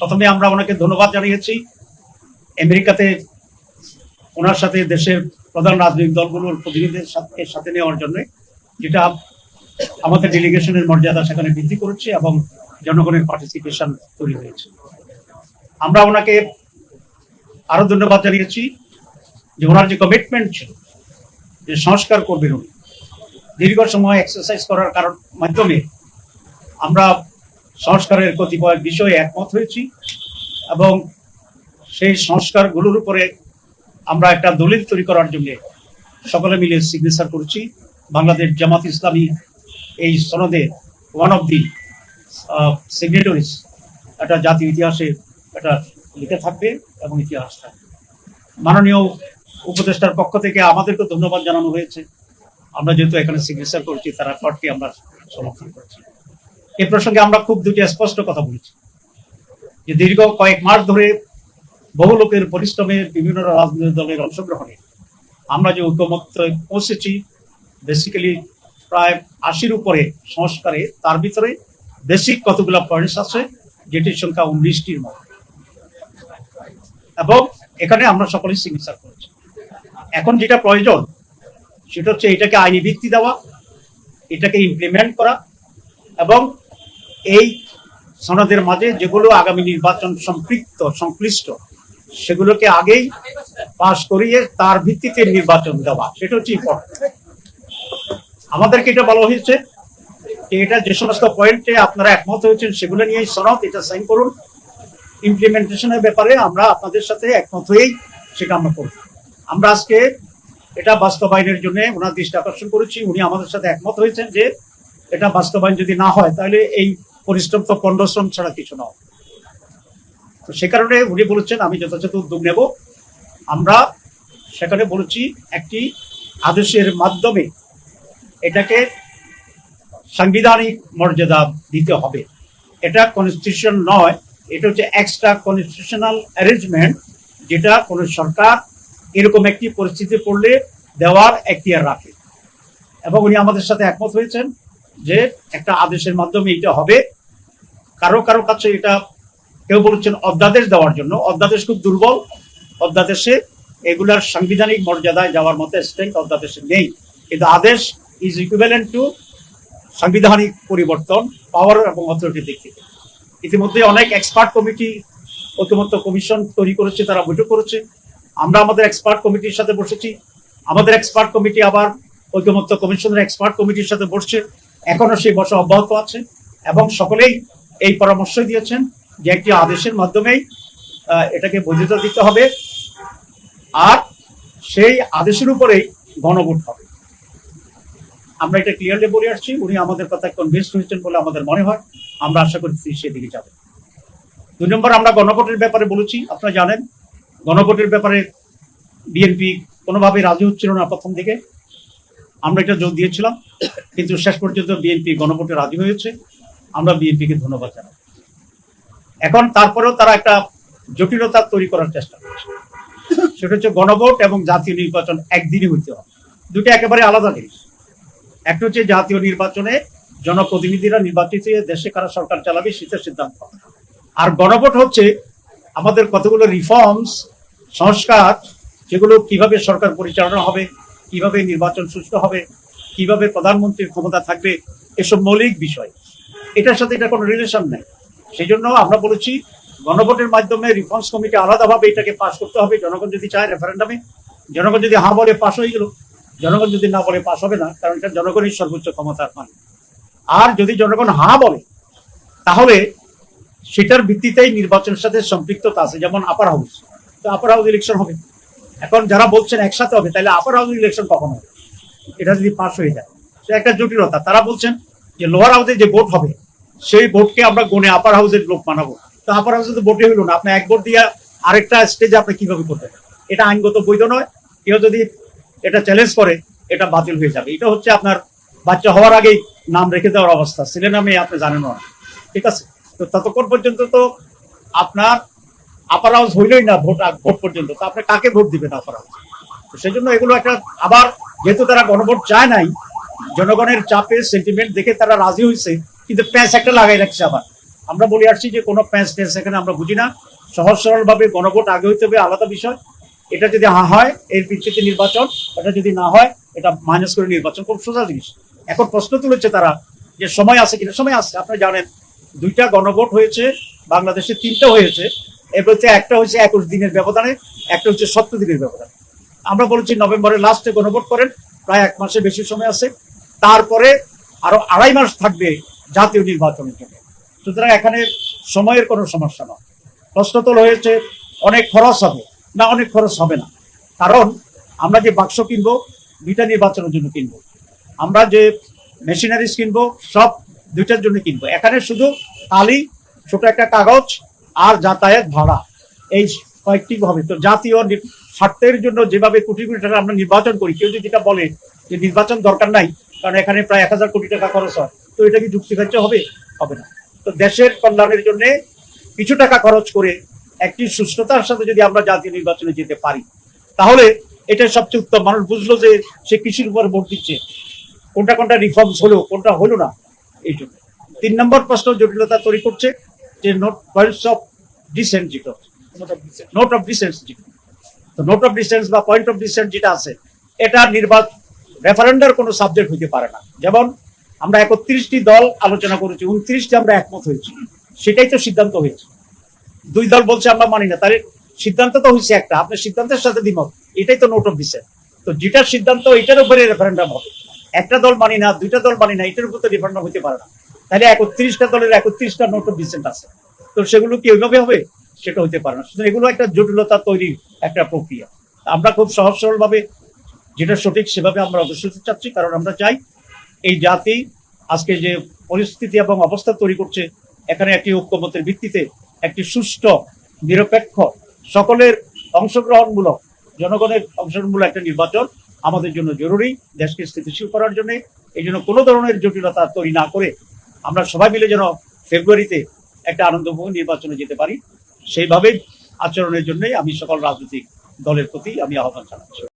প্রথমে আমরা ওনাকে ধন্যবাদ জানিয়েছি। আমেরিকাতে ওনার সাথে দেশের প্রধান রাজনৈতিক দলগুলোর প্রতিনিধিদের সাথে সাথে নেওয়ার জন্য, যেটা আমাদের ডেলিগেশনের মর্যাদা সেখানে বৃদ্ধি করেছে এবং জনগণের পার্টিসিপেশন তৈরি হয়েছে। আমরা ওনাকে আরও ধন্যবাদ জানিয়েছি যে ওনার যে কমিটমেন্ট ছিল, যে সংস্কার করবেন উনি। দীর্ঘ সময় এক্সারসাইজ করার কারণ মাধ্যমে আমরা সংস্কারের কতিপয় বিষয়ে একমত হয়েছি এবং সেই সংস্কারগুলোর উপরে আমরা একটা দলিল তৈরি করার জন্য সকলে মিলে সিগনেচার করছি। বাংলাদেশ জামাত ইসলামী এই সনদে ওয়ান অফ দি সিগনেটরিজ একটা জাতীয় ইতিহাসে এটা লিখে থাকবে এবং ইতিহাস থাকবে। মাননীয় উপদেষ্টার পক্ষ থেকে আমাদেরকে ধন্যবাদ জানানো হয়েছে। আমরা যেহেতু এখানে সিগনেচার করছি, তারা ফটকে আমরা সমর্থন করছি। এ প্রসঙ্গে আমরা খুব দুটি স্পষ্ট কথা বলেছি। যে দীর্ঘ কয়েক মাস ধরে বহু লোকের পরিশ্রমে বিভিন্ন রাজনৈতিক দলের অংশগ্রহণে আমরা যে ঐক্যমত্যে পৌঁছেছি বেসিক্যালি প্রায় আশির উপরে সংস্কারে, তার ভিতরে বেসিক কতগুলো পয়েন্টস আছে, যেটির সংখ্যা উনিশটির মতো। এবং এখানে আমরা সকলেই সিগনেচার করেছি। এখন যেটা প্রয়োজন, সেটা হচ্ছে এটাকে আইনি ভিত্তি দেওয়া, এটাকে ইমপ্লিমেন্ট করা এবং এই সনদের মাঝে যেগুলো আগামী নির্বাচন সম্পৃক্ত, সংশ্লিষ্ট, সেগুলোকে আগেই পাশ করিয়ে তার ভিত্তিতে নির্বাচন দেওয়া, সেটা হচ্ছে ইম্পর্টেন্ট আমাদেরকে এটা বলা হয়েছে এটা যে সমস্ত পয়েন্টে আপনারা একমত হয়েছেন, সেগুলো নিয়েই সনদ, এটা সাইন করুন। ইমপ্লিমেন্টেশনের ব্যাপারে আমরা আপনাদের সাথে একমত হয়েই সেটা আমরা করব। আমরা আজকে এটা বাস্তবায়নের জন্য ওনার দৃষ্টি আকর্ষণ করেছি, উনি আমাদের সাথে একমত হয়েছেন যে এটা বাস্তবায়ন যদি না হয়, তাহলে এই পরিশ্রম তো পণ্ডশ্রম ছাড়া কিছু নয়। তো সে কারণে উনি বলেছেন, আমি যথাযথ উদ্যোগ নেব। আমরা সেখানে বলেছি, একটি আদেশের মাধ্যমে এটাকে সাংবিধানিক মর্যাদা দিতে হবে। এটা কনস্টিটিউশন নয়, এটা হচ্ছে এক্সট্রা কনস্টিটিউশনাল অ্যারেঞ্জমেন্ট যেটা কোনো সরকার এরকম একটি পরিস্থিতি পড়লে দেওয়ার এখতিয়ার রাখে। এবং উনি আমাদের সাথে একমত হয়েছেন যে একটা আদেশের মাধ্যমে এটা হবে। কারও কারও কাছে এটা কেউ বলেছেন অধ্যাদেশ দেওয়ার জন্য। অধ্যাদেশ খুব দুর্বল। অধ্যাদেশে এগুলার সাংবিধানিক মর্যাদায় যাওয়ার মতো স্ট্রেংথ অধ্যাদেশে নেই। কিন্তু আদেশ ইজ ইকুইভ্যালেন্ট টু সাংবিধানিক পরিবর্তন পাওয়ার এবং অথরিটির দিক থেকে। ইতিমধ্যে অনেক এক্সপার্ট কমিটি ঐকমত্য কমিশন তৈরি করেছে, তারা বৈঠক করেছে। আমরা আমাদের এক্সপার্ট কমিটির সাথে বসেছি। আমাদের এক্সপার্ট কমিটি আবার ঐকমত্য কমিশনের এক্সপার্ট কমিটির সাথে বসছে। এখনও সেই বসা অব্যাহত আছে এবং সকলেই এই পরামর্শ দিয়েছেন যে একটি আদেশের মাধ্যমেই এটাকে বৈধতা দিতে হবে আর সেই আদেশের উপরেই গণভোট হবে। আমরা এটা ক্লিয়ারলি বলে আসছি, উনি আমাদের কথা কনভিন্স হয়েছেন বলে আমাদের মনে হয়। আমরা আশা করি তিনি সেদিকে যাবেন। দুই নম্বর, আমরা গণভোটের ব্যাপারে বলেছি, আপনারা জানেন, গণভোটের ব্যাপারে বিএনপি কোনোভাবেই রাজি হচ্ছিল না প্রথম দিকে। আমরা এটা জোর দিয়েছিলাম, কিন্তু শেষ পর্যন্ত বিএনপি গণভোটে রাজি হয়েছে। আমরা বিএনপিকে ধন্যবাদ জানাই। এখন তারপরেও তারা একটা জটিলতা তৈরি করার চেষ্টা করছে। সেটা হচ্ছে গণভোট এবং জাতীয় নির্বাচন একদিনই হইতে হবে। দুটো একেবারে আলাদা জিনিস। একটা হচ্ছে জাতীয় নির্বাচনে জনপ্রতিনিধিরা নির্বাচিত দেশে কারা সরকার চালাবে সেটার সিদ্ধান্ত। আর গণভোট হচ্ছে আমাদের কতগুলো রিফর্মস সংস্কার, যেগুলো কীভাবে সরকার পরিচালনা হবে কীভাবে নির্বাচন সুষ্ঠু হবে, কীভাবে প্রধানমন্ত্রীর ক্ষমতা থাকবে, এসব মৌলিক বিষয়। এটার সাথে এটা কোনো রিলেশন নেই। সেই জন্য আমরা বলেছি, গণভোটের মাধ্যমে রিফর্মস কমিটি আলাদাভাবে এটাকে পাশ করতে হবে। জনগণ যদি চায় রেফারেন্ডামে জনগণ যদি হ্যাঁ বলে পাশ হয়ে গেল, জনগণ যদি না বলে পাশ হবে না, কারণ এটা জনগণের সর্বোচ্চ ক্ষমতার মানে। আর যদি জনগণ হ্যাঁ বলে, তাহলে সেটার ভিত্তিতেই নির্বাচনের সাথে সম্পৃক্ততা আছে, যেমন আপার হাউস তো আপার হাউস ইলেকশন হবে। এখন যারা বলছেন একসাথে হবে, তাহলে আপার হাউস ইলেকশন কখন হবে? এটা যদি পাস হয়ে যায়। সে একটা জটিলতা, তারা বলছেন যে লোয়ার হাউসে যে ভোট হবে, সেই ভোটকে আমরা গনে আপার হাউসের লোক মানাবো তো আপার হাউসে তো ভোটে হইল না, আপনি এক ভোট দিয়ে আরেকটা স্টেজে আপনি কীভাবে করবেন এটা আইনগত বৈধ নয়, কেউ যদি এটা চ্যালেঞ্জ করে, এটা বাতিল হয়ে যাবে। এটা হচ্ছে আপনার বাচ্চা হওয়ার আগেই নাম রেখে দেওয়ার অবস্থা, ছেলে নামে আপনি জানেন না। ঠিক আছে? তো ততক্ষণ পর্যন্ত তো আপনার আপার হাউস হইলই না ভোট ভোট পর্যন্ত। তো আপনি কাকে ভোট দিবেন আপার হাউস তো সেই জন্য এগুলো একটা আবার যেহেতু তারা গণভোট চায় নাই, জনগণের চাপে সেন্টিমেন্ট দেখে তারা রাজি হয়েছে কিন্তু প্যাঁচ একটা লাগাই রাখছে আবার। আমরা বলে আসছি যে কোনো প্যাঁচ ট্যাঁচ এখানে আমরা বুঝি না। সহজ সরলভাবে গণভোট আগে হইতে হবে, আলাদা বিষয়। এটা যদি হা হয়, এর ভিত্তিতে নির্বাচন। এটা যদি না হয়, এটা মাইনাস করে নির্বাচন। খুব সোজা জিনিস। এখন প্রশ্ন তুলেছে তারা যে সময় আছে কিনা? সময় আছে আপনারা জানেন, দুইটা গণভোট হয়েছে, বাংলাদেশে তিনটা হয়েছে। এর মধ্যে একটা হচ্ছে একুশ দিনের ব্যবধানে, একটা হচ্ছে সত্তর দিনের ব্যবধানে। আমরা বলেছি নভেম্বরের লাস্টে গণভোট করেন, প্রায় এক মাসের বেশি সময় আছে। তারপরে আরও আড়াই মাস থাকবে জাতীয় নির্বাচনের জন্য। সুতরাং এখানে সময়ের কোনো সমস্যা নয়। প্রশ্ন হয়েছে অনেক খরচ হবে? না, অনেক খরচ হবে না। কারণ আমরা যে বাক্স কিনবো দুইটা নির্বাচনের জন্য কিনবো। আমরা যে মেশিনারিজ কিনবো, সব দুইটার জন্য কিনবো। এখানে শুধু তালি, ছোট একটা কাগজ আর যাতায়াত ভাড়া। এই কয়েকটি হবে। তো জাতীয় স্বার্থের জন্য যেভাবে কোটি কোটি টাকা আমরা নির্বাচন করি, কেউ যদি এটা বলে যে নির্বাচন দরকার নাই, কারণ এখানে প্রায় এক হাজার কোটি টাকা খরচ হয়, তো এটা কি যুক্তিগ্রাহ্য হবে? হবে না। তো দেশের কল্যাণের জন্য কিছু টাকা খরচ করে একটি সুস্থতার সাথে যদি আমরা জাতীয় নির্বাচনে যেতে পারি, তাহলে এটা সবচেয়ে উত্তম। মানুষ বুঝলো যে সে কৃষির উপর ভোট দিচ্ছে। কোনটা কোনটা রিফর্মস হলো, কোনটা হলো না, এই জন্য। তিন নম্বর প্রশ্ন জটিলতা তৈরি করছে। যে নোট পয়েন্টস অফ ডিসেন্ট যেটা নোট অফ ডিসেন্স যেটা নোট অফ ডিসেন্স বা পয়েন্ট অফ ডিসেন্ট যেটা আছে, এটা নির্বাচন রেফারেন্ডার কোনো সাবজেক্ট হইতে পারে না। যেমন, আমরা একত্রিশটি দল আলোচনা করেছি, উনত্রিশটি আমরা একমত হয়েছি। সেটাই তো সিদ্ধান্ত হয়েছে। দুই দল বলছে আমরা মানি না। তাহলে সিদ্ধান্ত তো হয়েছে একটা, আপনার সিদ্ধান্তের সাথে দ্বিমত। এটাই তো নোট অফ ডিসেন্ট তো যেটার সিদ্ধান্ত, এটার উপরে রেফারেন্ডাম হবে। একটা দল মানি না, দুইটা দল মানি না, এটার উপর তো রেফারেন্ডাম হতে পারে না। তাহলে একত্রিশটা দলের একত্রিশটা নোট ডিসেন্ট আছে। তো সেগুলো কি ওইভাবে হবে? সেটা হতে পারে না। সুতরাং এগুলো একটা জটিলতা তৈরির একটা প্রক্রিয়া। আমরা খুব সহজ সরলভাবে যেটা সঠিক সেভাবে আমরা হতে চাচ্ছি, কারণ আমরা চাই এই জাতি আজকে যে পরিস্থিতি এবং অবস্থা তৈরি করছে, এখানে একটি ঐক্যমতের ভিত্তিতে একটি সুষ্ঠু, নিরপেক্ষ, সকলের অংশগ্রহণমূলক, জনগণের অংশগ্রহণমূলক একটা নির্বাচন আমাদের জন্য জরুরি, দেশকে স্থিতিশীল করার জন্য। এই জন্য কোনো ধরনের জটিলতা তৈরি না করে আমরা সবাই মিলে যেন ফেব্রুয়ারিতে একটা আনন্দময় নির্বাচনে যেতে পারি। সেইভাবেই আচরণের জন্যই আমি সকল রাজনৈতিক দলের প্রতি আমি আহ্বান জানাচ্ছি।